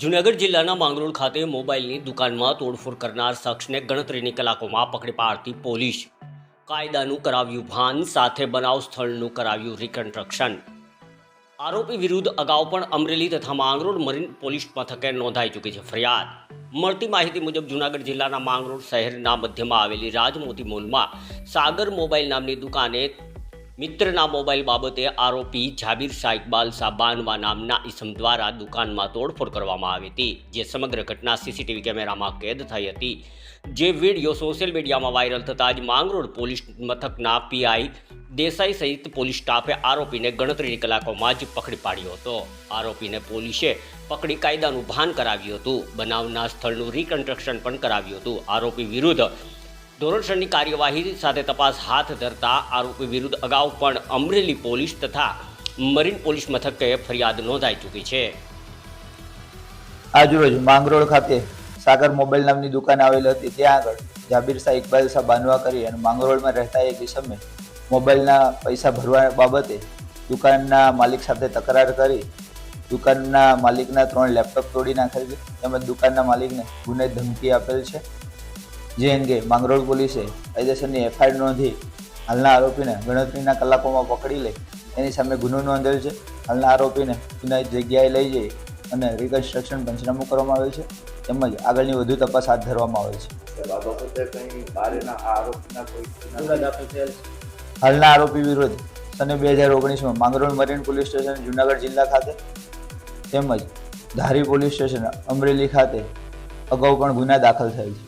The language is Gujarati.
જૂનાગઢ જિલ્લાના માંગરોળ ખાતે મોબાઈલની દુકાનમાં તોડફોડ કરનાર શખ્સને ગણતરીની કલાકોમાં પકડી પાડતી પોલીસ. કાયદાનું કરાવ્યું ભાન, સાથે બનાવ સ્થળનું કરાવ્યું રિકન્સ્ટ્રક્શન આરોપી વિરુદ્ધ અગાઉ પણ અમરેલી તથા માંગરોળ મરીન પોલીસ મથકે નોંધાઈ ચૂકી છે ફરિયાદ. મળતી માહિતી મુજબ જૂનાગઢ જિલ્લાના માંગરોળ શહેરના મધ્યમાં આવેલી રાજમોતી મોલમાં સાગર મોબાઈલ નામની દુકાને મિત્રના મોબાઈલ બાબતે આરોપી જાબીર શાહ ઇકબાલ સાબાનવા નામના ઇસમ દ્વારા દુકાનમાં તોડફોડ કરવામાં આવી હતી, જે સમગ્ર ઘટના સીસીટીવી કેમેરામાં કેદ થઈ હતી. જે વીડિયો સોશિયલ મીડિયામાં વાયરલ થતાં જ માંગરોળ પોલીસ મથકના પીઆઈ દેસાઈ સહિત પોલીસ સ્ટાફે આરોપીને ગણતરીની કલાકોમાં જ પકડી પાડ્યો હતો. આરોપીને પોલીસે પકડી કાયદાનું ભાન કરાવ્યું હતું. બનાવના સ્થળનું રિકન્સ્ટ્રક્શન પણ કરાવ્યું હતું. આરોપી વિરુદ્ધ ધોરણસરની કાર્યવાહી સાથે તપાસ હાથ ધરતા આરોપી વિરુદ્ધ અગાઉ પણ અમરેલી પોલીસ તથા મરીન પોલીસ મથકે ફરિયાદ નોંધાઈ ચૂકી છે. આજરોજ માંગરોળ ખાતે સાગર મોબાઈલ નામની દુકાન આવેલી હતી. ત્યાં આગળ જાબીર શાહ ઇકબાલ શાહ બાનવા કરી અને માંગરોળમાં રહેતા એક ઇસમે મોબાઈલના પૈસા ભરવા બાબતે દુકાનના માલિક સાથે તકરાર કરી દુકાનના માલિકના ત્રણ લેપટોપ તોડી નાખેલ છે. તેમજ દુકાનના માલિકને ગુને ધમકી આપેલ છે. જે અંગે માંગરોળ પોલીસે કાયદેસરની એફઆઈઆર નોંધી હાલના આરોપીને ગણતરીના કલાકોમાં પકડી લઈ એની સામે ગુનો નોંધેલ છે. હાલના આરોપીને ગુનાહિત જગ્યાએ લઈ જઈ અને રિકન્સ્ટ્રક્શન પંચનામું કરવામાં આવેલ છે. તેમજ આગળની વધુ તપાસ હાથ ધરવામાં આવેલ છે. આ બાબતે કંઈ બારેના આ આરોપીના કોઈ ગુના દાખલ થયેલ છે. હાલના આરોપી વિરુદ્ધ સને બે હજાર ઓગણીસમાં Mangrol marine police station Junagadh જિલ્લા ખાતે તેમજ ધારી પોલીસ સ્ટેશન અમરેલી ખાતે અગાઉ પણ ગુના દાખલ થયેલ છે.